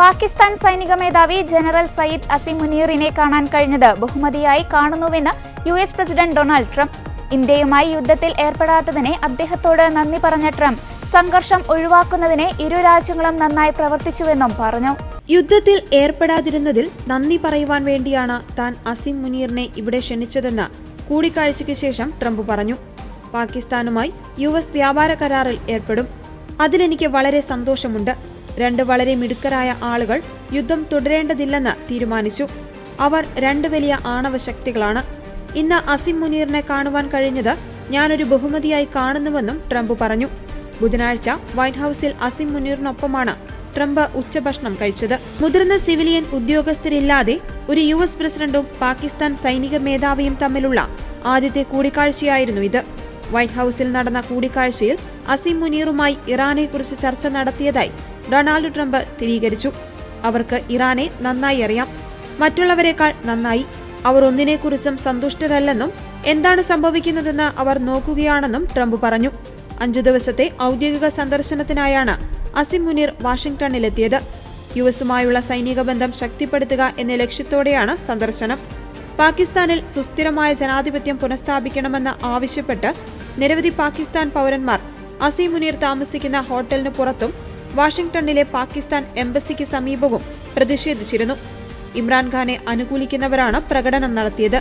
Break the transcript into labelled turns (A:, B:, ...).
A: പാകിസ്ഥാൻ സൈനിക മേധാവി general Sayyid Asim മുനീറിനെ കാണാൻ കഴിഞ്ഞത് ബഹുമതിയായി കാണുന്നുവെന്ന് U S president Donald Trump. ഇന്ത്യയുമായി യുദ്ധത്തിൽ ഏർപ്പെടാത്തതിനെ അദ്ദേഹത്തോട് നന്ദി പറഞ്ഞ ട്രംപ് സംഘർഷം ഒഴിവാക്കുന്നതിന് ഇരു രാജ്യങ്ങളും നന്നായി പ്രവർത്തിച്ചുവെന്നും പറഞ്ഞു.
B: യുദ്ധത്തിൽ ഏർപ്പെടാതിരുന്നതിൽ നന്ദി പറയുവാൻ വേണ്ടിയാണ് താൻ അസിം മുനീറിനെ ഇവിടെ ക്ഷണിച്ചതെന്ന് കൂടിക്കാഴ്ചയ്ക്ക് ശേഷം ട്രംപ് പറഞ്ഞു. പാകിസ്ഥാനുമായി യു എസ് വ്യാപാര കരാറിൽ ഏർപ്പെടും. അതിലെനിക്ക് വളരെ സന്തോഷമുണ്ട്. രണ്ട് വളരെ മിടുക്കരായ ആളുകൾ യുദ്ധം തുടരേണ്ടതില്ലെന്ന് തീരുമാനിച്ചു. അവർ രണ്ട് വലിയ ആണവ ശക്തികളാണ്. ഇന്ന് അസിം മുനീറിനെ കാണുവാൻ കഴിഞ്ഞത് ഞാനൊരു ബഹുമതിയായി കാണുന്നുവെന്നും ട്രംപ് പറഞ്ഞു. ബുധനാഴ്ച വൈറ്റ് ഹൌസിൽ അസിം മുനീറിനൊപ്പമാണ് ട്രംപ് ഉച്ചഭക്ഷണം കഴിച്ചത്. മുതിർന്ന സിവിലിയൻ ഉദ്യോഗസ്ഥരില്ലാതെ ഒരു യു എസ് പ്രസിഡന്റും പാകിസ്ഥാൻ സൈനിക മേധാവിയും തമ്മിലുള്ള ആദ്യത്തെ കൂടിക്കാഴ്ചയായിരുന്നു ഇത്. വൈറ്റ് ഹൌസിൽ നടന്ന കൂടിക്കാഴ്ചയിൽ അസിം മുനീറുമായി ഇറാനെക്കുറിച്ച് ചർച്ച നടത്തിയതായി ഡൊണാൾഡ് ട്രംപ് സ്ഥിരീകരിച്ചു. അവർക്ക് ഇറാനെ നന്നായി അറിയാം. മറ്റുള്ളവരെക്കാൾ നന്നായി. അവർ ഒന്നിനെക്കുറിച്ചും സന്തുഷ്ടരല്ലെന്നും എന്താണ് സംഭവിക്കുന്നതെന്ന് അവർ നോക്കുകയാണെന്നും ട്രംപ് പറഞ്ഞു. അഞ്ചു ദിവസത്തെ ഔദ്യോഗിക സന്ദർശനത്തിനായാണ് അസിം മുനീർ വാഷിംഗ്ടണിലെത്തിയത്. യു എസുമായുള്ള സൈനിക ബന്ധം ശക്തിപ്പെടുത്തുക എന്ന ലക്ഷ്യത്തോടെയാണ് സന്ദർശനം. പാകിസ്ഥാനിൽ സുസ്ഥിരമായ ജനാധിപത്യം പുനഃസ്ഥാപിക്കണമെന്ന് ആവശ്യപ്പെട്ട് നിരവധി പാകിസ്ഥാൻ പൗരന്മാർ അസീം മുനീർ താമസിക്കുന്ന ഹോട്ടലിന് പുറത്തും വാഷിംഗ്ടണിലെ പാകിസ്ഥാൻ എംബസിക്ക് സമീപവും പ്രതിഷേധിച്ചിരുന്നു. ഇമ്രാൻഖാനെ അനുകൂലിക്കുന്നവരാണ് പ്രകടനം നടത്തിയത്.